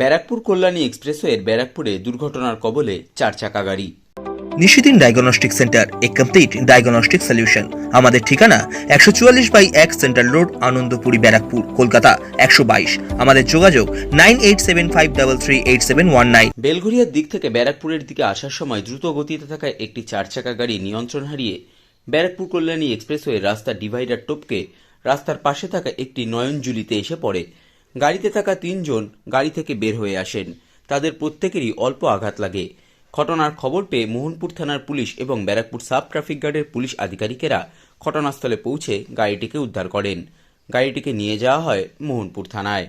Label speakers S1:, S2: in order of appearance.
S1: ব্যারাকপুর কল্যাণী এক্সপ্রেসওয়ের ব্যারাকপুরে দুর্ঘটনার কবলে চার চাকা গাড়ি।
S2: Nishidin diagnostic centre a complete diagnostic solution. আমাদের ঠিকানা একশো চুয়াল্লিশ বাই এক সেন্ট্রাল রোড আনন্দপুরি ব্যারাকপুর কলকাতা একশো বাইশ। আমাদের যোগাযোগ nine eight seven five double three eight seven one nine.
S1: বেলঘরিয়ার দিক থেকে ব্যারাকপুরের দিকে আসার সময় দ্রুত গতিতে থাকা একটি চার চাকা গাড়ি নিয়ন্ত্রণ হারিয়ে ব্যারাকপুর কল্যাণী এক্সপ্রেসওয়ে রাস্তার ডিভাইডার টপকে রাস্তার পাশে থাকা একটি নয়নজুলিতে এসে পড়ে। গাড়িতে থাকা তিনজন গাড়ি থেকে বের হয়ে আসেন। তাদের প্রত্যেকেরই অল্প আঘাত লাগে। ঘটনার খবর পেয়ে মোহনপুর থানার পুলিশ এবং ব্যারাকপুর সাব ট্রাফিক গার্ডের পুলিশ আধিকারিকেরা ঘটনাস্থলে পৌঁছে গাড়িটিকে উদ্ধার করেন। গাড়িটিকে নিয়ে যাওয়া হয় মোহনপুর থানায়।